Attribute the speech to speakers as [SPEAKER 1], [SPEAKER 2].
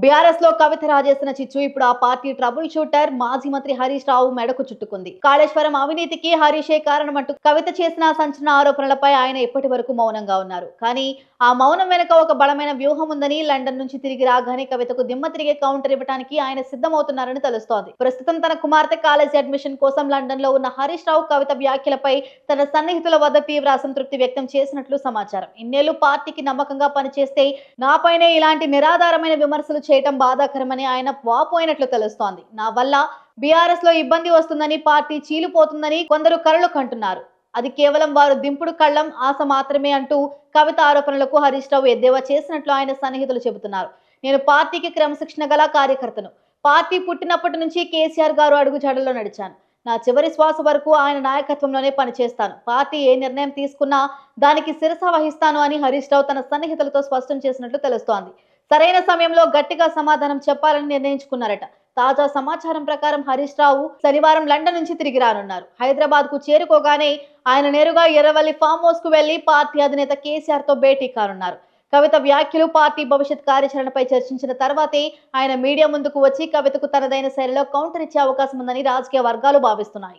[SPEAKER 1] బీఆర్ఎస్లో కవిత రాజేసిన చిచ్చు ఇప్పుడు ఆ పార్టీ ట్రబుల్ షూటర్. మాజీ మంత్రి హరీష్ రావు మెడకు చుట్టుకుంది. కాళేశ్వరం అవినీతికి హరీషే కారణమంటూ కవిత చేసిన సంచలన ఆరోపణలపై ఆయన ఇప్పటి వరకు మౌనంగా ఉన్నారు. కానీ ఆ మౌనం వెనుక ఒక బలమైన వ్యూహం ఉందని లండన్ నుంచి తిరిగి రాగానే కవితకు దిమ్మ తిరిగే కౌంటర్ ఇవ్వడానికి ఆయన సిద్ధమవుతున్నారని తెలుస్తోంది. ప్రస్తుతం తన కుమార్తె కాలేజీ అడ్మిషన్ కోసం లండన్లో ఉన్న హరీష్ రావు కవిత వ్యాఖ్యలపై తన సన్నిహితుల వద్ద తీవ్ర అసంతృప్తి వ్యక్తం చేసినట్లు సమాచారం. ఇన్నేళ్ళు పార్టీకి నమ్మకంగా పనిచేస్తే నాపైనే ఇలాంటి నిరాధారమైన విమర్శలు చేయటం బాధాకరమని ఆయన వాపోయినట్లు తెలుస్తోంది. నా వల్ల బీఆర్ఎస్లో ఇబ్బంది వస్తుందని పార్టీ చీలిపోతుందని కొందరు కరలు కంటున్నారు. అది కేవలం వారు దింపుడు కళ్ళం ఆశ మాత్రమే అంటూ కవిత ఆరోపణలకు హరీష్ రావు ఎద్దేవా చేసినట్లు ఆయన సన్నిహితులు చెబుతున్నారు. నేను పార్టీకి క్రమశిక్షణ గల కార్యకర్తను. పార్టీ పుట్టినప్పటి నుంచి కేసీఆర్ గారు అడుగుజాడల్లో నడిచాను. నా చివరి శ్వాస వరకు ఆయన నాయకత్వంలోనే పనిచేస్తాను. పార్టీ ఏ నిర్ణయం తీసుకున్నా దానికి శిరస వహిస్తాను అని హరీష్ రావు తన సన్నిహితులతో స్పష్టం చేసినట్లు తెలుస్తోంది. సరైన సమయంలో గట్టిగా సమాధానం చెప్పాలని నిర్ణయించుకున్నారట. తాజా సమాచారం ప్రకారం హరీష్ రావు శనివారం లండన్ నుంచి తిరిగి రానున్నారు. హైదరాబాద్కు చేరుకోగానే ఆయన నేరుగా ఎర్రవల్లి ఫామ్ హౌస్కు వెళ్ళి పార్టీ అధినేత కేసీఆర్తో భేటీ కానున్నారు. కవిత వ్యాఖ్యలు పార్టీ భవిష్యత్ కార్యాచరణపై చర్చించిన తర్వాతే ఆయన మీడియా ముందుకు వచ్చి కవితకు తనదైన శైలిలో కౌంటర్ ఇచ్చే అవకాశం ఉందని రాజకీయ వర్గాలు భావిస్తున్నాయి.